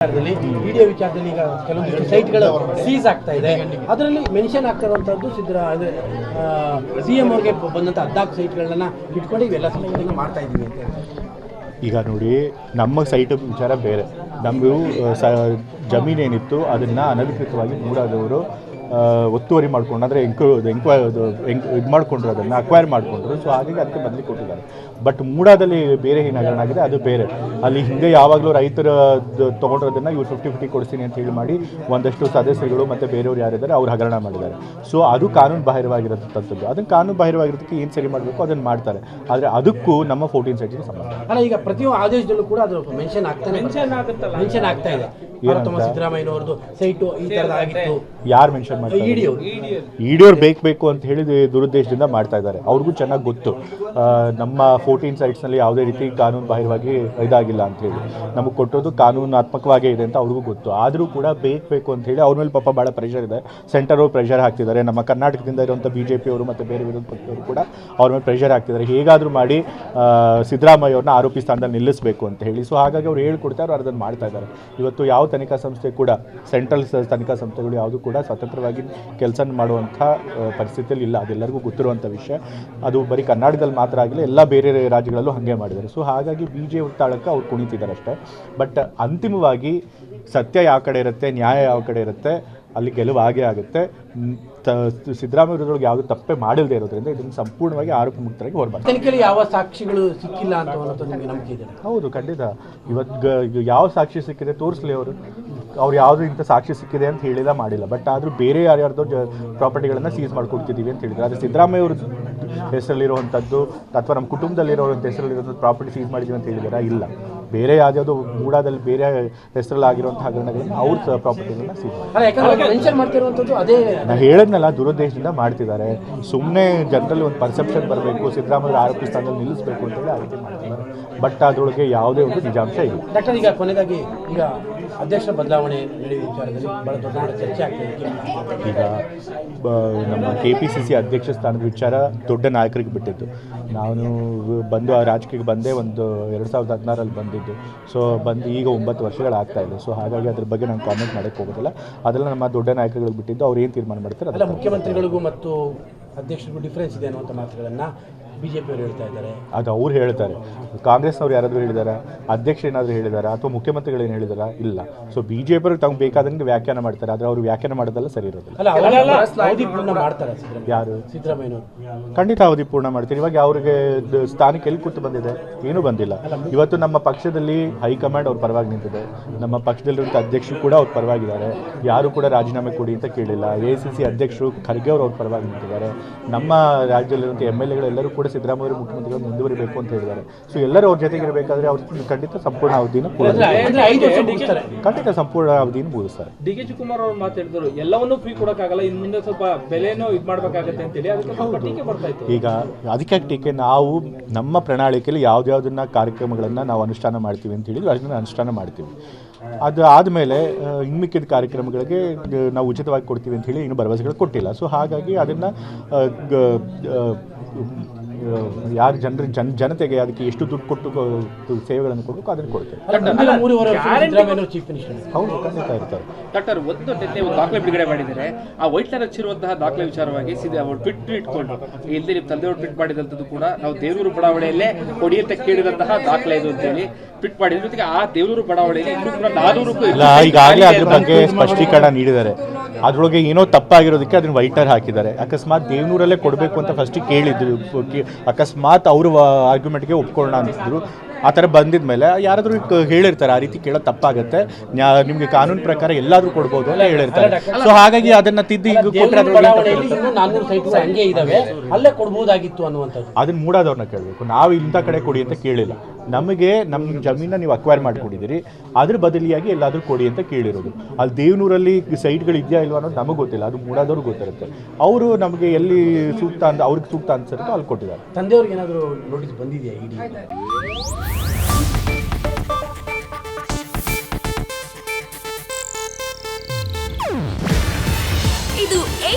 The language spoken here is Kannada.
ವಿಚಾರದಲ್ಲಿ ವಿಡಿಯೋ ವಿಚಾರದಲ್ಲಿ ಈಗ ಕೆಲವೊಂದಿಷ್ಟು ಸೈಟ್ಗಳು ಸೀಸ್ ಆಗ್ತಾ ಇದೆ. ಅದರಲ್ಲಿ ಮೆನ್ಷನ್ ಆಗ್ತಾ ಇರುವಂತದ್ದು ಸಿದ್ಧರ ಅಂದ್ರೆ ಸಿ ಎಂ ಅವ್ರಿಗೆ ಬಂದಂತ ಹದ್ನಾಲ್ಕು ಸೈಟ್ಗಳನ್ನ ಇಟ್ಕೊಂಡು ಇವೆಲ್ಲ ಸಮಯದಲ್ಲಿ ಮಾಡ್ತಾ ಇದ್ದೀವಿ ಅಂತ ಈಗ ನೋಡಿ, ನಮ್ಮ ಸೈಟ್ ವಿಚಾರ ಬೇರೆ. ನಮಗೂ ಸ ಜಮೀನೇನಿತ್ತು ಅದನ್ನು ಅನಧಿಕೃತವಾಗಿ ಮೂಡಾದವರು ಒತ್ತುವರಿ ಮಾಡಿಕೊಂಡು ಅಂದರೆ ಎಂಕ್ವ ಎಂಕ್ವ ಇದು ಮಾಡಿಕೊಂಡ್ರು ಮಾಡ್ಕೊಂಡ್ರು ಅದನ್ನು ಅಕ್ವೈರ್ ಮಾಡಿಕೊಂಡ್ರು. ಸೊ ಹಾಗಾಗಿ ಅದಕ್ಕೆ ಬದಲಿ ಕೊಟ್ಟಿದ್ದಾರೆ. ಬಟ್ ಮೂಡಾದಲ್ಲಿ ಬೇರೆ ಏನು ಹಗರಣ ಆಗಿದೆ ಅದು ಬೇರೆ. ಅಲ್ಲಿ ಹಿಂದೆ ಯಾವಾಗಲೂ ರೈತರ ತೊಗೊಂಡಿರೋದನ್ನು ಇವ್ರು ಫಿಫ್ಟಿ ಫಿಫ್ಟಿ ಕೊಡಿಸ್ತೀನಿ ಅಂತ ಹೇಳಿ ಮಾಡಿ ಒಂದಷ್ಟು ಸದಸ್ಯರುಗಳು ಮತ್ತು ಬೇರೆಯವ್ರು ಯಾರಿದ್ದಾರೆ ಅವ್ರು ಹಗರಣ ಮಾಡಿದ್ದಾರೆ. ಸೊ ಅದು ಕಾನೂನು ಬಾಹಿರವಾಗಿರೋದಂಥದ್ದು ಅದನ್ನು ಕಾನೂನು ಬಾಹಿರವಾಗಿರೋದಕ್ಕೆ ಏನು ಸರಿ ಮಾಡಬೇಕು ಅದನ್ನು ಮಾಡ್ತಾರೆ. ಆದರೆ ಅದಕ್ಕೂ ನಮ್ಮ ಫೋರ್ಟೀನ್ ಸೈಡ್ಗೆ ಸಂಬಂಧ ಅಲ್ಲ ಈಗ ಪ್ರತಿಯೊಂದು ಆದೇಶದಲ್ಲೂ ಕೂಡ ಅದು ಮೆನ್ಷನ್ ಆಗ್ತಾ ಮೆನ್ಷನ್ ಆಗುತ್ತಲ್ಲ? ಮೆನ್ಷನ್ ಆಗ್ತಾ ಇದೆ. ಸಿದ್ದರಾಮಯ್ಯನವ್ರದ್ದು ಸೈಟು ಈ ತರದ ಆಗಿತ್ತು. ಯಾರು ಮೆನ್ಷನ್ ಮಾಡ್ತಾರೆ ಇಡಿಯೋ ಇಡಿಯೋರು ಬೇಕು ಬೇಕು ಅಂತ ಹೇಳಿ ದುರುದ್ದೇಶದಿಂದ ಮಾಡ್ತಾ ಇದ್ದಾರೆ. ಅವ್ರಿಗೂ ಚೆನ್ನಾಗಿ ಗೊತ್ತು. ನಮ್ಮ ಫೋರ್ಟೀನ್ ಸೈಟ್ಸ್ನಲ್ಲಿ ಯಾವುದೇ ರೀತಿ ಕಾನೂನು ಬಾಹಿರವಾಗಿ ಇದಾಗಿಲ್ಲ ಅಂತ ಹೇಳಿ. ನಮಗೆ ಕೊಟ್ಟೋದು ಕಾನೂನಾತ್ಮಕವಾಗೇ ಇದೆ ಅಂತ ಅವ್ರಿಗೂ ಗೊತ್ತು. ಆದರೂ ಕೂಡ ಬೇಕು ಅಂತ ಹೇಳಿ ಅವ್ರ ಮೇಲೆ ಪಾಪ ಭಾಳ ಪ್ರೆಷರ್ ಇದೆ. ಸೆಂಟರ್ ಅವ್ರು ಪ್ರೆಷರ್ ಹಾಕ್ತಿದ್ದಾರೆ. ನಮ್ಮ ಕರ್ನಾಟಕದಿಂದ ಇರುವಂಥ ಬಿ ಜೆ ಪಿಯವರು ಮತ್ತು ಬೇರೆ ವಿರೋಧ ಪಕ್ಷದವರು ಕೂಡ ಅವ್ರ ಮೇಲೆ ಪ್ರೆಷರ್ ಹಾಕ್ತಿದ್ದಾರೆ. ಹೇಗಾದರೂ ಮಾಡಿ ಸಿದ್ದರಾಮಯ್ಯ ಅವ್ರನ್ನ ಆರೋಪಿ ಸ್ಥಾನದಲ್ಲಿ ನಿಲ್ಲಿಸಬೇಕು ಅಂತ ಹೇಳಿ. ಸೊ ಹಾಗಾಗಿ ಅವ್ರು ಹೇಳ್ಕೊಡ್ತಾರೆ ಅವ್ರು ಅದನ್ನು ಮಾಡ್ತಾ ಇದ್ದಾರೆ. ಇವತ್ತು ಯಾವ ತನಿಖಾ ಸಂಸ್ಥೆ ಕೂಡ ಸೆಂಟ್ರಲ್ ತನಿಖಾ ಸಂಸ್ಥೆಗಳು ಯಾವುದು ಕೂಡ ಸ್ವತಂತ್ರವಾಗಿ ಕೆಲಸ ಮಾಡುವಂಥ ಪರಿಸ್ಥಿತಿಯಲ್ಲಿ ಇಲ್ಲ. ಅದೆಲ್ಲರಿಗೂ ಗೊತ್ತಿರುವಂಥ ವಿಷಯ. ಅದು ಬರೀ ಕರ್ನಾಟಕದಲ್ಲಿ ಮಾತ್ರ ಆಗಿಲ್ಲ, ಎಲ್ಲ ಬೇರೆ ರಾಜ್ಯಗಳಲ್ಲೂ ಹಾಗೆ ಮಾಡಿದ್ದಾರೆ. ಸೊ ಹಾಗಾಗಿ ಬಿ ಜೆ ತಾಳಕ್ಕೆ ಅವ್ರು ಕುಣಿತಿದ್ದಾರೆ ಅಷ್ಟೇ. ಬಟ್ ಅಂತಿಮವಾಗಿ ಸತ್ಯ ಯಾವ ಕಡೆ ಇರುತ್ತೆ, ನ್ಯಾಯ ಯಾವ ಕಡೆ ಇರುತ್ತೆ ಅಲ್ಲಿ ಗೆಲುವು ಆಗೇ ಆಗುತ್ತೆ ತ- ಸಿದ್ದರಾಮಯ್ಯ ವಿರುದ್ಧದೊಳಗೆ ಯಾವುದು ತಪ್ಪೇ ಮಾಡಿಲ್ಲದೆ ಇರೋದ್ರಿಂದ ಇದನ್ನು ಸಂಪೂರ್ಣವಾಗಿ ಆರೋಪ ಮುಕ್ತರಾಗಿ ಹೊರಬರ್ತಾರೆ ತನಿಖೆಯಲ್ಲಿ ಯಾವ ಸಾಕ್ಷಿಗಳು ಸಿಕ್ಕಿಲ್ಲ ಅಂತ ನಿಮಗೆ ನಂಬಿಕೆ ಇದೆ? ಹೌದು ಖಂಡಿತ. ಇವತ್ತು ಯಾವ ಸಾಕ್ಷಿ ಸಿಕ್ಕಿದೆ ತೋರಿಸ್ಲಿ ಅವರು. ಅವ್ರು ಯಾವುದು ಇಂಥ ಸಾಕ್ಷಿ ಸಿಕ್ಕಿದೆ ಅಂತ ಹೇಳಿಲ್ಲ ಮಾಡಿಲ್ಲ. ಬಟ್ ಆದರೂ ಬೇರೆ ಯಾರ್ಯಾರ್ದೋ ಜ ಪ್ರಾಪರ್ಟಿಗಳನ್ನು ಸೀಸ್ ಮಾಡ್ಕೊಡ್ತಿದ್ದೀವಿ ಅಂತ ಹೇಳಿದ್ರು. ಆದರೆ ಸಿದ್ದರಾಮಯ್ಯ ಅವರು ಹೆಸರಲ್ಲಿರುವಂಥದ್ದು ಅಥವಾ ನಮ್ಮ ಕುಟುಂಬದಲ್ಲಿರೋವಂಥ ಹೆಸರಲ್ಲಿರುವಂಥ ಪ್ರಾಪರ್ಟಿ ಸೀಸ್ ಮಾಡಿದ್ದೀವಿ ಅಂತ ಹೇಳಿದಾರ? ಇಲ್ಲ. ಬೇರೆ ಯಾವುದ್ಯಾವುದೋ ಮೂಡಾದಲ್ಲಿ ಬೇರೆ ಹೆಸರಲ್ಲಿ ಆಗಿರುವಂಥ ಹಗರಣಗಳನ್ನು ಅವ್ರ ಪ್ರಾಪರ್ಟಿಗಳನ್ನ ನಾ ಹೇಳದ್ನಲ್ಲ ದುರುದ್ದೇಶದಿಂದ ಮಾಡ್ತಿದ್ದಾರೆ. ಸುಮ್ಮನೆ ಜನರಲ್ಲಿ ಒಂದು ಪರ್ಸೆಪ್ಷನ್ ಬರಬೇಕು ಸಿದ್ದರಾಮಯ್ಯ ಆರೋಪಿ ಸ್ಥಾನದಲ್ಲಿ ನಿಲ್ಲಿಸಬೇಕು ಅಂತೇಳಿ ಆ ರೀತಿ ಮಾಡ್ತಿದ್ದಾರೆ. ಬಟ್ ಅದರೊಳಗೆ ಯಾವುದೇ ಒಂದು ನಿಜಾಂಶ ಇಲ್ಲ. ಡಾಕ್ಟರ್ ಈಗ ಕೊನೆಯದಾಗಿ ಈಗ ಅಧ್ಯಕ್ಷ ಬದಲಾವಣೆ ನಡೆಯುವ ವಿಚಾರದಲ್ಲಿ ಬಹಳ ದೊಡ್ಡ ದೊಡ್ಡ ಚರ್ಚೆ ಆಗ್ತಾ ಇದೆ. ಈಗ ನಮ್ಮ ಕೆ ಪಿ ಸಿ ಸಿ ಅಧ್ಯಕ್ಷ ಸ್ಥಾನದ ವಿಚಾರ ದೊಡ್ಡ ನಾಯಕರಿಗೆ ಬಿಟ್ಟಿದ್ದು. ನಾನು ಬಂದು ಆ ರಾಜಕೀಯಕ್ಕೆ ಬಂದೇ ಒಂದು ಎರಡು ಸಾವಿರದ ಹದಿನಾರಲ್ಲಿ ಬಂದಿದ್ದು. ಸೊ ಬಂದು ಈಗ ಒಂಬತ್ತು ವರ್ಷಗಳಾಗ್ತಾ ಇದೆ. ಸೊ ಹಾಗಾಗಿ ಅದ್ರ ಬಗ್ಗೆ ನಾನು ಕಾಮೆಂಟ್ ಮಾಡಕ್ಕೆ ಹೋಗೋದಿಲ್ಲ. ಅದೆಲ್ಲ ನಮ್ಮ ದೊಡ್ಡ ನಾಯಕರುಗಳಿಗೆ ಬಿಟ್ಟಿದ್ದು. ಅವ್ರು ಏನು ತೀರ್ಮಾನ ಮಾಡ್ತಾರೆ ಅದೆಲ್ಲ ಮುಖ್ಯಮಂತ್ರಿಗಳಿಗೂ ಮತ್ತು ಅಧ್ಯಕ್ಷರಿಗೂ ಡಿಫ್ರೆನ್ಸ್ ಇದೆ ಅನ್ನುವಂಥ ಮಾತುಗಳನ್ನ ಬಿಜೆಪಿ ಅವರು ಹೇಳ್ತಾ ಇದ್ದಾರೆ. ಅದು ಅವ್ರು ಹೇಳ್ತಾರೆ. ಕಾಂಗ್ರೆಸ್ನವ್ರು ಯಾರಾದರೂ ಹೇಳಿದಾರಾ? ಅಧ್ಯಕ್ಷ ಏನಾದರೂ ಹೇಳಿದಾರಾ? ಅಥವಾ ಮುಖ್ಯಮಂತ್ರಿಗಳು ಏನು ಹೇಳಿದಾರಾ? ಇಲ್ಲ. ಸೊ ಬಿ ಜೆ ತಮ್ಗೆ ಬೇಕಾದಂಗೆ ವ್ಯಾಖ್ಯಾನ ಮಾಡ್ತಾರೆ. ಆದರೆ ಅವರು ವ್ಯಾಖ್ಯಾನ ಮಾಡೋದೆಲ್ಲ ಸರಿ ಇರೋದಿಲ್ಲ. ಸಿದ್ದರಾಮಯ್ಯ. ಯಾರು? ಸಿದ್ದರಾಮಯ್ಯನವರು. ಖಂಡಿತ ಅವಧಿ ಪೂರ್ಣ ಮಾಡ್ತೀನಿ. ಇವಾಗ ಅವ್ರಿಗೆ ಸ್ಥಾನಕ್ಕೆ ಎಲ್ಲಿ ಕೂತು ಬಂದಿದೆ? ಏನೂ ಬಂದಿಲ್ಲ. ಇವತ್ತು ನಮ್ಮ ಪಕ್ಷದಲ್ಲಿ ಹೈಕಮಾಂಡ್ ಅವ್ರ ಪರವಾಗಿ ನಿಂತಿದೆ. ನಮ್ಮ ಪಕ್ಷದಲ್ಲಿರುವಂಥ ಅಧ್ಯಕ್ಷರು ಕೂಡ ಅವ್ರ ಪರವಾಗಿದ್ದಾರೆ. ಯಾರು ಕೂಡ ರಾಜೀನಾಮೆ ಕೊಡಿ ಅಂತ ಕೇಳಿಲ್ಲ. ಎ ಸಿ ಸಿ ಅಧ್ಯಕ್ಷರು ಖರ್ಗೆ ಅವರು ಅವ್ರ ಪರವಾಗಿ ನಿಂತಿದ್ದಾರೆ. ನಮ್ಮ ರಾಜ್ಯದಲ್ಲಿರುವಂಥ ಎಂ ಎಲ್ ಎಗಳೆಲ್ಲರೂ ಕೂಡ ಸಿದ್ದರಾಮಯ್ಯ ಮುಖ್ಯಮಂತ್ರಿಗಳು ಮುಂದುವರಿಬೇಕು ಅಂತ ಹೇಳಿದ್ದಾರೆ. ಸೊ ಎಲ್ಲರೂ ಅವ್ರ ಜೊತೆಗೆ ಇರಬೇಕಾದ್ರೆ ಅವ್ರು ಖಂಡಿತ ಸಂಪೂರ್ಣ ಅವಧಿನ ಪೂರ್ಣ ಐದು ವರ್ಷ ಮುಗಿಸ್ತಾರೆ ಖಂಡಿತ ಸಂಪೂರ್ಣ ಅವಧಿನ ಮುಗಿಸ್ತಾರೆ ಡಿ ಕೆ ಶಿವಕುಮಾರ್ ಅವರು ಮಾತಾಡಿದ್ರು ಎಲ್ಲವನ್ನೂ ಫ್ರೀ ಕೊಡೋಕ್ಕಾಗಲ್ಲ ಇನ್ನು ಮುಂದೆ ಸ್ವಲ್ಪ ಬೆಲೆನೂ ಇದು ಮಾಡ್ಬೇಕಾಗತ್ತೆ ಅಂತೇಳಿ. ಅದಕ್ಕೆ ಸ್ವಲ್ಪ ಟೀಕೆ ಬರ್ತಾ ಇತ್ತು. ಈಗ ಅದಕ್ಕೆ ಟೀಕೆ ನಾವು ನಮ್ಮ ಪ್ರಣಾಳಿಕೆಯಲ್ಲಿ ಯಾವ್ದಾವ್ದನ್ನ ಕಾರ್ಯಕ್ರಮಗಳನ್ನು ನಾವು ಅನುಷ್ಠಾನ ಮಾಡ್ತೀವಿ ಅಂತ ಹೇಳಿದ್ರು ಅದನ್ನ ಅನುಷ್ಠಾನ ಮಾಡ್ತೀವಿ. ಅದು ಆದಮೇಲೆ ಇನ್ಮಿಕ್ಕಿದ ಕಾರ್ಯಕ್ರಮಗಳಿಗೆ ನಾವು ಉಚಿತವಾಗಿ ಕೊಡ್ತೀವಿ ಅಂತ ಹೇಳಿ ಇನ್ನು ಭರವಸೆಗಳು ಕೊಟ್ಟಿಲ್ಲ. ಸೊ ಹಾಗಾಗಿ ಅದನ್ನು ಯಾರು ಜನರ ಜನ ಜನತೆಗೆ ಅದಕ್ಕೆ ಎಷ್ಟು ದುಡ್ಡು ಕೊಟ್ಟು ಸೇವೆಗಳನ್ನು ಕೊಡಬೇಕು ಅದನ್ನು ಕೊಡ್ತೇವೆ. ಹೌದು ಖಂಡಿತ ಇರ್ತಾರೆ. ಡಾಕ್ಟರ್ ಒಂದು ನಿನ್ನೆ ಒಂದು ದಾಖಲೆ ಬಿಡುಗಡೆ ಮಾಡಿದ್ದಾರೆ ಆ ವೈಟ್ ಲೈನ್ ಹಚ್ಚಿರುವಂತಹ ದಾಖಲೆ ವಿಚಾರವಾಗಿ ಸಿದ ಅವರು ಟ್ವಿಟ್ ಇಟ್ಕೊಂಡು ಇಲ್ಲಿ ನಿಮ್ಮ ತಂದೆಯವರು ಟ್ವಿಟ್ ಮಾಡಿದಂಥದ್ದು ಕೂಡ ನಾವು ದೇವರೂರು ಬಡಾವಣೆಯಲ್ಲೇ ಕೊಡಿ ಅಂತ ಕೇಳಿದಂತಹ ದಾಖಲೆ ಇದು ಅಂತೇಳಿ ಟ್ವಿಟ್ ಮಾಡಿದ ಜೊತೆಗೆ ಆ ದೇವರೂರು ಬಡಾವಣೆಯಲ್ಲಿ ಇನ್ನೂ ಕೂಡ ನಾನೂರು ಇಲ್ಲ ಈಗಾಗಲೇ ಅದ್ರ ಬಗ್ಗೆ ಸ್ಪಷ್ಟೀಕರಣ ನೀಡಿದ್ದಾರೆ. ಅದರೊಳಗೆ ಏನೋ ತಪ್ಪಾಗಿರೋದಕ್ಕೆ ಅದನ್ನ ವೈಟರ್ ಹಾಕಿದ್ದಾರೆ. ಅಕಸ್ಮಾತ್ ದೇವನೂರಲ್ಲೇ ಕೊಡಬೇಕು ಅಂತ ಫಸ್ಟಿಗೆ ಕೇಳಿದ್ರು ಅಕಸ್ಮಾತ್ ಅವ್ರ ಆರ್ಗ್ಯುಮೆಂಟ್ಗೆ ಒಪ್ಕೊಳ್ಳೋಣ ಅಂತಿದ್ರು. ಆ ಥರ ಬಂದಿದ ಮೇಲೆ ಯಾರಾದರೂ ಹೇಳಿರ್ತಾರೆ ಆ ರೀತಿ ಕೇಳೋದು ತಪ್ಪಾಗುತ್ತೆ. ನಿಮಗೆ ಕಾನೂನು ಪ್ರಕಾರ ಎಲ್ಲಾದರೂ ಕೊಡ್ಬೋದು ಅಂತ ಹೇಳಿರ್ತಾರೆ. ಸೊ ಹಾಗಾಗಿ ಅದನ್ನ ತಿದ್ದಿ ಈಗ ಕೊಟ್ಟರೆ ಅಲ್ಲೇ ಅದನ್ನ ಮೂಡಾದವ್ರನ್ನ ಕೇಳಬೇಕು. ನಾವು ಇಂಥ ಕಡೆ ಕೊಡಿ ಅಂತ ಕೇಳಿಲ್ಲ. ನಮಗೆ ನಮ್ಮ ಜಮೀನ ನೀವು ಅಕ್ವೈರ್ ಮಾಡಿಕೊಂಡಿದ್ದೀರಿ. ಅದ್ರ ಬದಲಿಯಾಗಿ ಎಲ್ಲಾದರೂ ಕೊಡಿ ಅಂತ ಕೇಳಿರೋದು. ಅಲ್ಲಿ ದೇವನೂರಲ್ಲಿ ಸೈಟ್ಗಳು ಇದೆಯಾ ಇಲ್ವಾ ಅನ್ನೋದು ನಮಗೆ ಗೊತ್ತಿಲ್ಲ. ಅದು ಮೂಡಾದವ್ರಿಗೆ ಗೊತ್ತಿರುತ್ತೆ. ಅವರು ನಮಗೆ ಎಲ್ಲಿ ಸೂಕ್ತ ಅಂತ ಅವ್ರಿಗೆ ಸೂಕ್ತ ಅನ್ಸಿರುತ್ತೋ ಅಲ್ಲಿ ಕೊಟ್ಟಿದ್ದಾರೆ. ತಂದೆಯವ್ರಿಗೆ ಏನಾದರೂ ನೋಟಿಸ್ ಬಂದಿದೆಯಾ ಇಡೀ